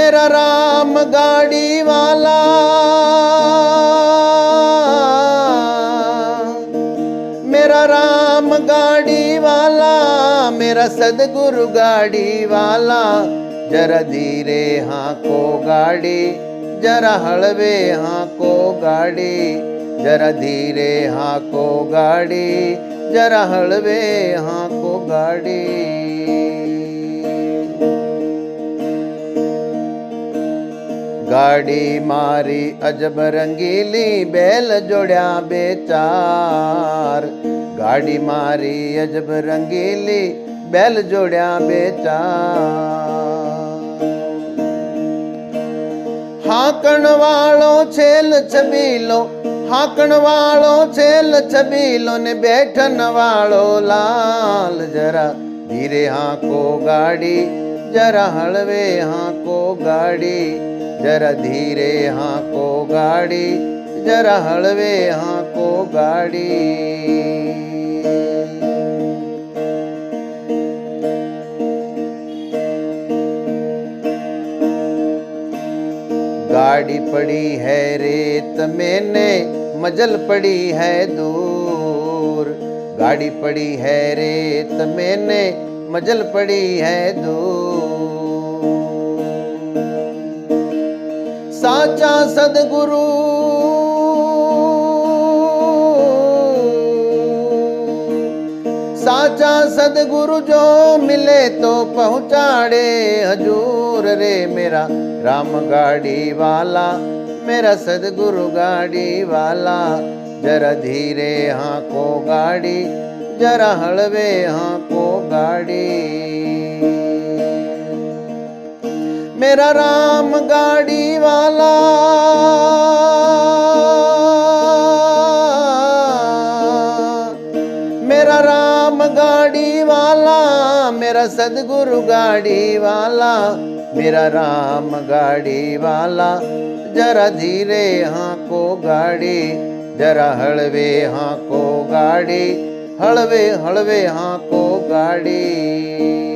मेरा राम गाड़ी वाला मेरा राम गाड़ी वाला मेरा सदगुरु गाड़ी वाला जरा धीरे हाँ को गाड़ी जरा हळवे हाँ को गाड़ी जरा धीरे हाँ को गाड़ी जरा हळवे हाँ को गाड़ी ગાડી મારી અજબ રંગીલી બેલ જોડ્યા બે ચાર. ગાડી મારી અજબ રંગીલી બેલ જોડ્યા બે ચાર. હાકણ વાળો છેલ છબીલો હાકણ વાળો છેલ છબીલો ને બેઠન વાળો લાલ. જરા ધીરે હાંકો ગાડી, જરા હળવે હાંકો ગાડી. जरा धीरे हाँ को गाड़ी, जरा हलवे हाँ को गाड़ी। गाड़ी पड़ी है रेत मैंने, मजल पड़ी है दूर। गाड़ी पड़ी है रेत मैंने, मजल पड़ी है दूर। સાચા સદગુરુ. સાચા સદગુરુ જો મિલે તો પહોંચાડે હજૂર રે મેરા રામ ગાડી વાલા, મેરા સદગુરુ ગાડી વાલા. જરા ધીરે હાંકો ગાડી, જરા હળવે હાંકો ગાડી. मेरा राम गाड़ी वाला। मेरा राम गाड़ी वाला, मेरा सदगुरु गाड़ी वाला, मेरा राम गाड़ी वाला। जरा धीरे हाँ को गाड़ी, जरा हळवे हाँ को गाड़ी हळवे हळवे हाँ को गाड़ी।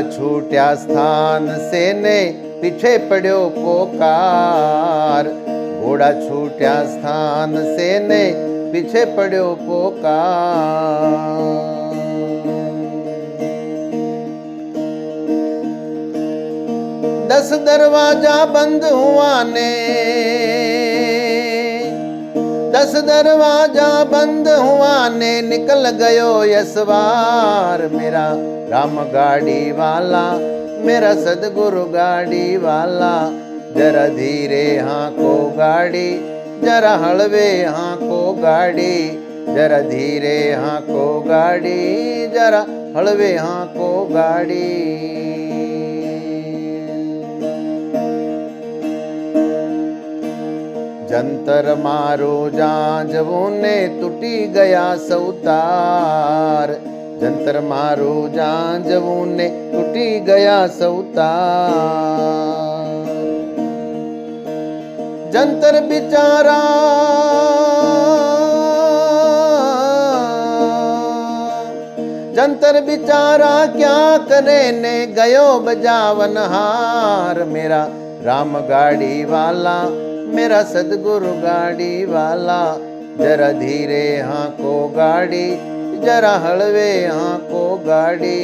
छूट्या स्थान से ने पीछे पड़ो पोकार। घोड़ा छूटा स्थान से ने पीछे पड़ो पोकार। दस दरवाज़ा बंद हुआ ने दस दरवाजा बंद हुआ ने निकल गयो यसवार मेरा राम गाड़ी वाला मेरा सदगुरु गाड़ी वाला जरा धीरे हाँ को गाड़ी जरा हळवे हाँ को गाड़ी जरा धीरे हाँ को गाड़ी जरा हळवे हाँ को गाड़ी જંતર મારો જાંજવું ને તૂટી ગયા સૌતાર જંતર મારો જાંજવું ને તૂટી ગયા સૌતાર જંતર બિચારા જંતર બિચારા ક્યાં કરે ને ગયો બજાવન હાર મેરા રામ ગાડી વાલા मेरा सदगुरु गाड़ी वाला जरा धीरे हाँ को गाड़ी जरा हलवे हाँ को गाड़ी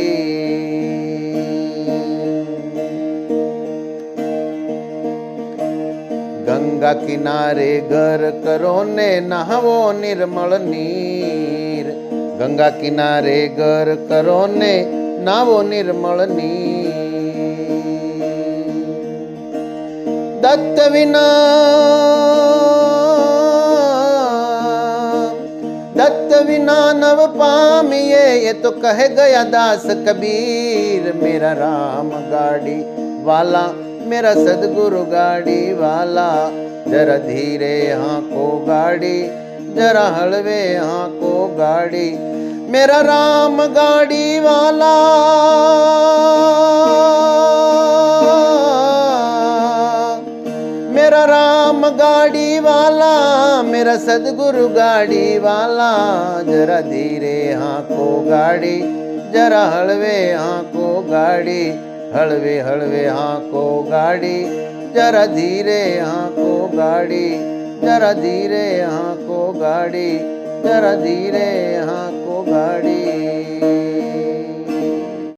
गंगा किनारे घर करो ने नहावो निर्मल नीर गंगा किनारे घर करो ने नावो निर्मल नीर दत्त विना। दत्त विना नव पामिए ये तो कह गया दास कबीर। मेरा राम गाड़ी वाला, मेरा सदगुरु गाड़ी वाला। जरा धीरे यहाँ को गाड़ी, जरा हलवे यहाँ को गाड़ी। मेरा राम गाड़ी वाला। मेरा सदगुरु गाड़ी वाला, जरा धीरे हाँको गाड़ी, जरा हलवे हाँको गाड़ी, हलवे हलवे हाँको गाड़ी, जरा धीरे हाँको गाड़ी, जरा धीरे हाँको गाड़ी, जरा धीरे हाँको गाड़ी।